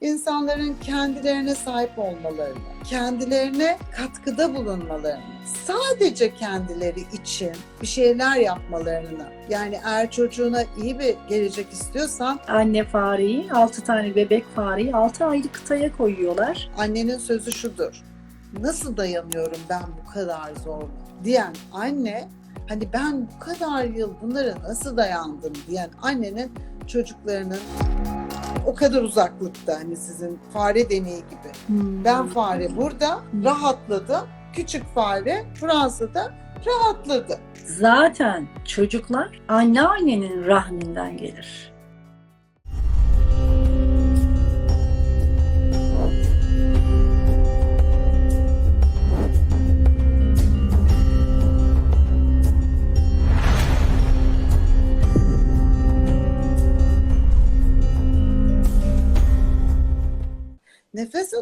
insanların kendilerine sahip olmalarını, kendilerine katkıda bulunmalarını, sadece kendileri için bir şeyler yapmalarını, yani eğer çocuğuna iyi bir gelecek istiyorsan Anne fareyi, 6 tane bebek fareyi 6 ayrı kıtaya koyuyorlar. annenin sözü şudur. Nasıl dayanıyorum ben bu kadar zor diyen anne hani ben bu kadar yıl bunlara nasıl dayandım diyen annenin çocuklarının o kadar uzaklıkta hani sizin fare deneyi gibi. Hmm. Ben fare burada rahatladım. Küçük fare Fransa'da rahatladı. Zaten çocuklar anneannenin rahminden gelir.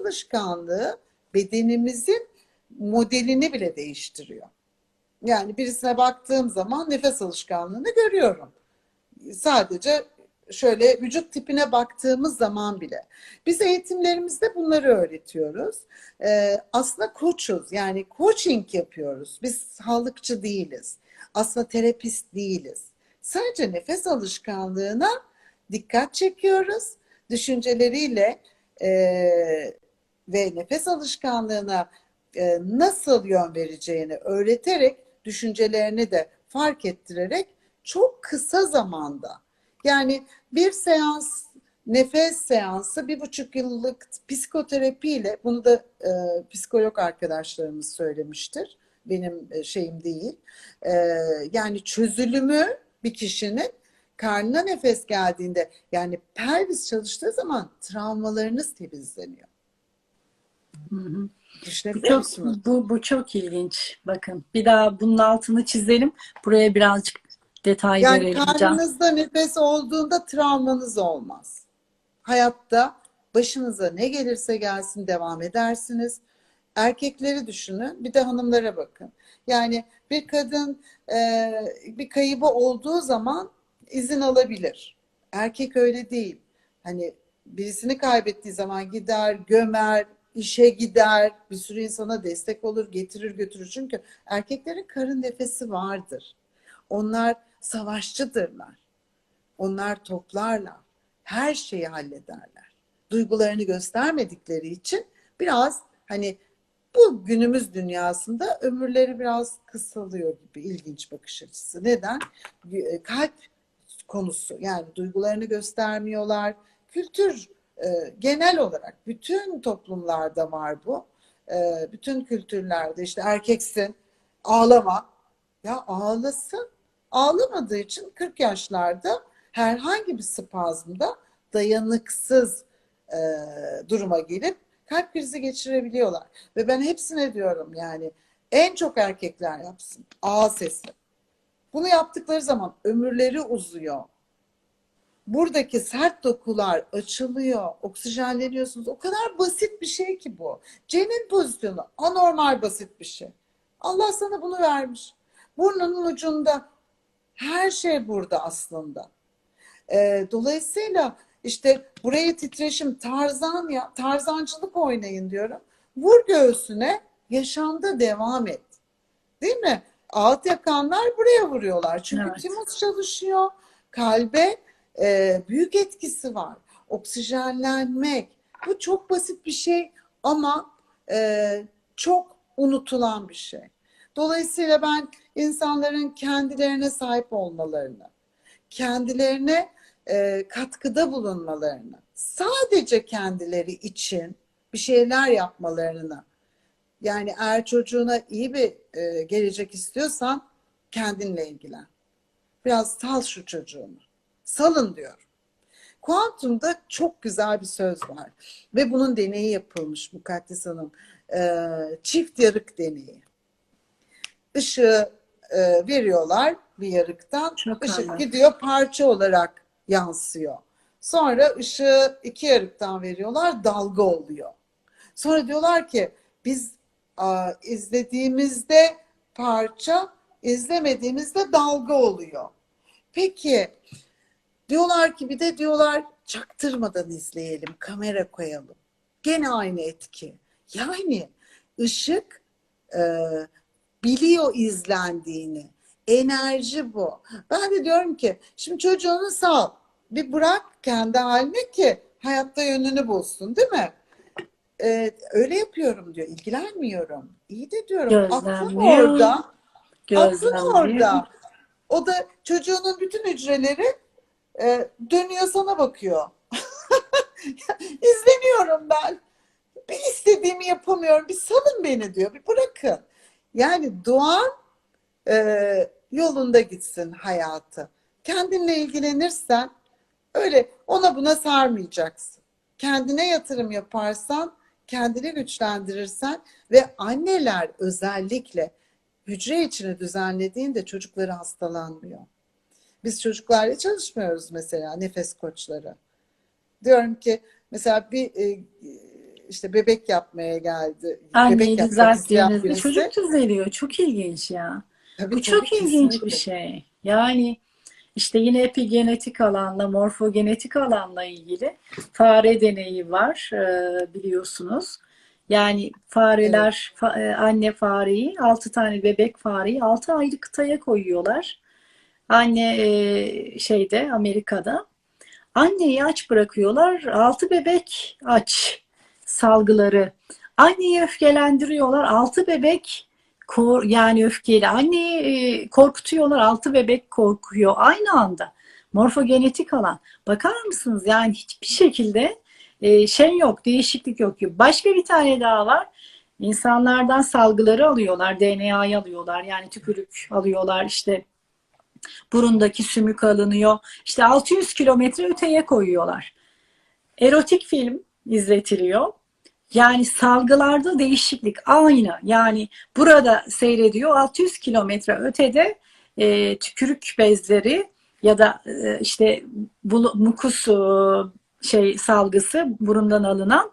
Alışkanlığı bedenimizin modelini bile değiştiriyor. Yani birisine baktığım zaman nefes alışkanlığını görüyorum. Sadece şöyle vücut tipine baktığımız zaman bile. Biz eğitimlerimizde bunları öğretiyoruz. Ee, aslında koçuz yani coaching yapıyoruz. Biz sağlıkçı değiliz. Aslında terapist değiliz. Sadece nefes alışkanlığına dikkat çekiyoruz. Düşünceleriyle e, ve nefes alışkanlığına e, nasıl yön vereceğini öğreterek düşüncelerini de fark ettirerek çok kısa zamanda yani bir seans nefes seansı bir buçuk yıllık psikoterapiyle bunu da e, psikolog arkadaşlarımız söylemiştir benim e, şeyim değil E, yani çözülümü bir kişinin karnına nefes geldiğinde yani pelvis çalıştığı zaman travmalarınız temizleniyor. Hı hı. Bu çok, bu, bu çok ilginç. Bakın bir daha bunun altını çizelim. Buraya birazcık detay Yani verelim. Can. karnınızda nefes olduğunda travmanız olmaz. Hayatta başınıza ne gelirse gelsin devam edersiniz. Erkekleri düşünün, bir de hanımlara bakın. Yani bir kadın e, bir kaybı olduğu zaman izin alabilir. Erkek öyle değil. Hani birisini kaybettiği zaman gider, gömer, işe gider, bir sürü insana destek olur, getirir götürür. Çünkü erkeklerin karın nefesi vardır. Onlar savaşçıdırlar. Onlar toplarlar. Her şeyi hallederler. Duygularını göstermedikleri için biraz hani bu günümüz dünyasında ömürleri biraz kısalıyor gibi ilginç bakış açısı. Neden? Kalp konusu yani duygularını göstermiyorlar. Kültür genel olarak bütün toplumlarda var bu. E, bütün kültürlerde işte erkeksin ağlama. Ya ağlasın. Ağlamadığı için 40 yaşlarda herhangi bir spazmda dayanıksız e, duruma gelip kalp krizi geçirebiliyorlar. Ve ben hepsine diyorum yani en çok erkekler yapsın. A sesi. Bunu yaptıkları zaman ömürleri uzuyor. Buradaki sert dokular açılıyor, oksijenleniyorsunuz. O kadar basit bir şey ki bu. Cenin pozisyonu anormal basit bir şey. Allah sana bunu vermiş. Burnunun ucunda her şey burada aslında. Ee, dolayısıyla işte buraya titreşim tarzan ya tarzancılık oynayın diyorum. Vur göğsüne yaşamda devam et. Değil mi? Alt yakanlar buraya vuruyorlar. Çünkü Evet. timus çalışıyor. Kalbe e, büyük etkisi var. Oksijenlenmek. Bu çok basit bir şey ama e, çok unutulan bir şey. Dolayısıyla ben insanların kendilerine sahip olmalarını, kendilerine e, katkıda bulunmalarını, sadece kendileri için bir şeyler yapmalarını, yani eğer çocuğuna iyi bir e, gelecek istiyorsan kendinle ilgilen. Biraz sal şu çocuğunu. Salın diyor. Kuantumda çok güzel bir söz var. Ve bunun deneyi yapılmış Mukaddes Hanım. E, çift yarık deneyi. Işığı e, veriyorlar bir yarıktan. Çok Işık anladım. gidiyor parça olarak yansıyor. Sonra ışığı iki yarıktan veriyorlar dalga oluyor. Sonra diyorlar ki biz a, izlediğimizde parça, izlemediğimizde dalga oluyor. Peki diyorlar ki bir de diyorlar çaktırmadan izleyelim, kamera koyalım. Gene aynı etki. Yani ışık e, biliyor izlendiğini. Enerji bu. Ben de diyorum ki şimdi çocuğunu sal. Bir bırak kendi haline ki hayatta yönünü bulsun değil mi? Ee, öyle yapıyorum diyor. İlgilenmiyorum. İyi de diyorum. Gözlemliyor. orada. Aklın Gözlemliyor. orada. O da çocuğunun bütün hücreleri e, dönüyor sana bakıyor. İzleniyorum ben. Bir istediğimi yapamıyorum. Bir salın beni diyor. Bir bırakın. Yani doğan e, yolunda gitsin hayatı. Kendinle ilgilenirsen öyle ona buna sarmayacaksın. Kendine yatırım yaparsan, kendini güçlendirirsen ve anneler özellikle hücre içini düzenlediğinde çocukları hastalanmıyor. Biz çocuklarla çalışmıyoruz mesela nefes koçları. Diyorum ki mesela bir e, işte bebek yapmaya geldi. Anneyi bebek yapmak birisi. çocuk düzeliyor. Çok ilginç ya. Tabii, Bu tabii, çok ilginç bir kesinlikle. şey. Yani işte yine epigenetik alanla, morfogenetik alanla ilgili fare deneyi var e, biliyorsunuz. Yani fareler, fa- e, anne fareyi, 6 tane bebek fareyi 6 ayrı kıtaya koyuyorlar. Anne e, şeyde Amerika'da. Anneyi aç bırakıyorlar. 6 bebek aç salgıları. Anneyi öfkelendiriyorlar. 6 bebek kor, yani öfkeli. Anneyi e, korkutuyorlar. 6 bebek korkuyor aynı anda. Morfogenetik alan. Bakar mısınız? Yani hiçbir şekilde e, şey yok, değişiklik yok. Başka bir tane daha var. İnsanlardan salgıları alıyorlar, DNA'yı alıyorlar. Yani tükürük alıyorlar, işte burundaki sümük alınıyor. İşte 600 kilometre öteye koyuyorlar. Erotik film izletiliyor. Yani salgılarda değişiklik aynı. Yani burada seyrediyor 600 kilometre ötede e, tükürük bezleri ya da e, işte bu, mukus e, şey salgısı burundan alınan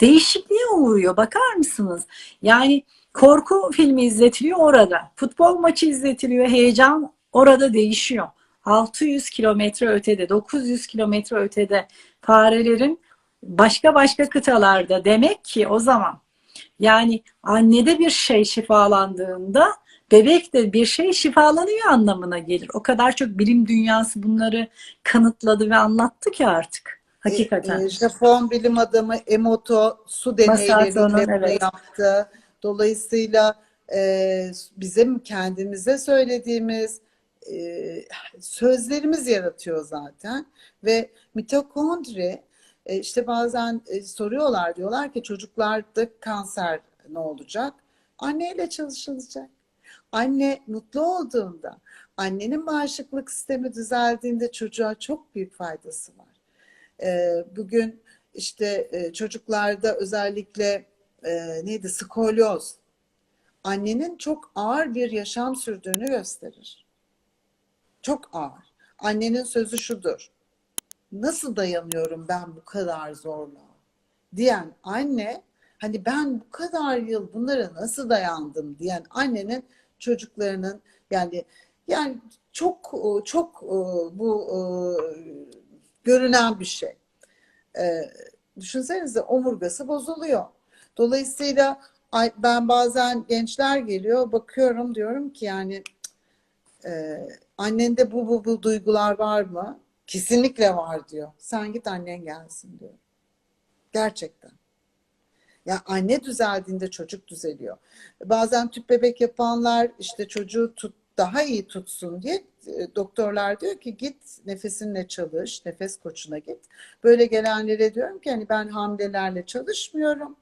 değişikliğe uğruyor. Bakar mısınız? Yani korku filmi izletiliyor orada. Futbol maçı izletiliyor. Heyecan orada değişiyor. 600 kilometre ötede, 900 kilometre ötede farelerin başka başka kıtalarda demek ki o zaman yani annede bir şey şifalandığında bebek de bir şey şifalanıyor anlamına gelir. O kadar çok bilim dünyası bunları kanıtladı ve anlattı ki artık. Hakikaten. E, e, Japon bilim adamı Emoto su bunu evet. yaptı. Dolayısıyla e, bizim kendimize söylediğimiz e, sözlerimiz yaratıyor zaten ve mitokondri e, işte bazen e, soruyorlar diyorlar ki çocuklarda kanser ne olacak? Anneyle çalışılacak. Anne mutlu olduğunda, annenin bağışıklık sistemi düzeldiğinde çocuğa çok büyük faydası var. E, bugün işte çocuklarda özellikle neydi skolyoz annenin çok ağır bir yaşam sürdüğünü gösterir. Çok ağır. Annenin sözü şudur. Nasıl dayanıyorum ben bu kadar zorluğa? Diyen anne hani ben bu kadar yıl bunlara nasıl dayandım diyen annenin çocuklarının yani yani çok çok e, bu e, görünen bir şey. E, düşünsenize omurgası bozuluyor. Dolayısıyla ay- ben bazen gençler geliyor bakıyorum diyorum ki yani annende bu bu bu duygular var mı? Kesinlikle var diyor. Sen git annen gelsin diyor. Gerçekten. Ya anne düzeldiğinde çocuk düzeliyor. Bazen tüp bebek yapanlar işte çocuğu tut, daha iyi tutsun diye e, doktorlar diyor ki git nefesinle çalış, nefes koçuna git. Böyle gelenlere diyorum ki hani ben hamilelerle çalışmıyorum.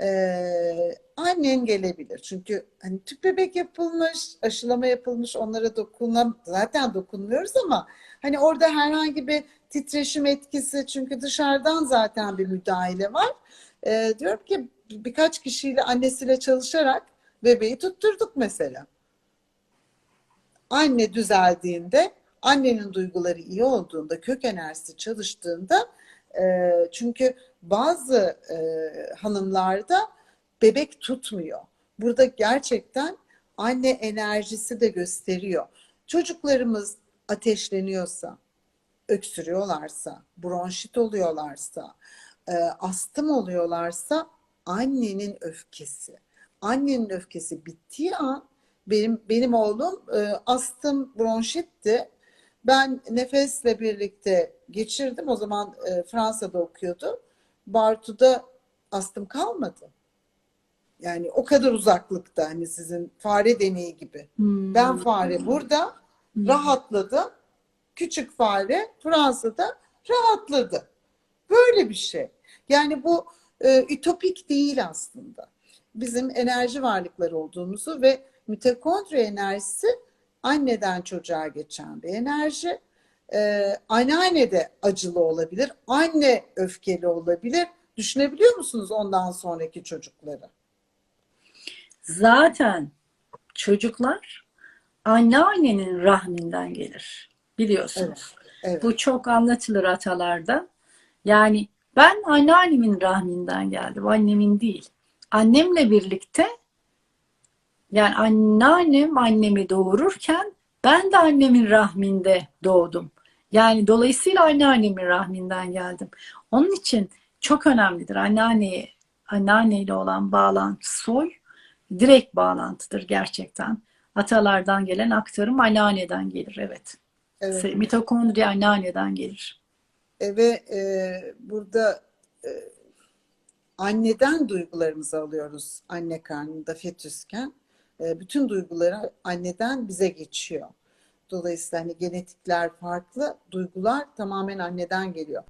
Ee, annen gelebilir. Çünkü hani tüp bebek yapılmış, aşılama yapılmış, onlara dokunam zaten dokunmuyoruz ama hani orada herhangi bir titreşim etkisi çünkü dışarıdan zaten bir müdahale var. Ee, diyorum ki birkaç kişiyle annesiyle çalışarak bebeği tutturduk mesela. Anne düzeldiğinde, annenin duyguları iyi olduğunda, kök enerjisi çalıştığında e, çünkü bazı e, hanımlarda bebek tutmuyor. Burada gerçekten anne enerjisi de gösteriyor. Çocuklarımız ateşleniyorsa, öksürüyorlarsa, bronşit oluyorlarsa, e, astım oluyorlarsa annenin öfkesi. Annenin öfkesi bittiği an benim benim oğlum e, astım bronşitti. Ben nefesle birlikte geçirdim. O zaman e, Fransa'da okuyordu. Bartu'da astım kalmadı. Yani o kadar uzaklıkta hani sizin fare deneyi gibi. Hmm. Ben fare burada Hmm. rahatladım. Küçük fare Fransa'da rahatladı. Böyle bir şey. Yani bu e, ütopik değil aslında. Bizim enerji varlıkları olduğumuzu ve mitokondri enerjisi anneden çocuğa geçen bir enerji. Ee, anneanne de acılı olabilir. Anne öfkeli olabilir. Düşünebiliyor musunuz ondan sonraki çocukları? Zaten çocuklar anneannenin rahminden gelir. Biliyorsunuz. Evet. Bu çok anlatılır atalarda. Yani ben anneannemin rahminden geldim, annemin değil. Annemle birlikte yani anneannem annemi doğururken ben de annemin rahminde doğdum. Yani dolayısıyla anneannemin rahminden geldim. Onun için çok önemlidir anneanneye, anneanneyle olan bağlantı soy direkt bağlantıdır gerçekten. Atalardan gelen aktarım anneanneden gelir evet. Evet. Mitokondri anneanneden gelir. E, ve e, burada e, anneden duygularımızı alıyoruz anne karnında fetüsken. E, bütün duyguları anneden bize geçiyor. Dolayısıyla hani genetikler farklı, duygular tamamen anneden geliyor.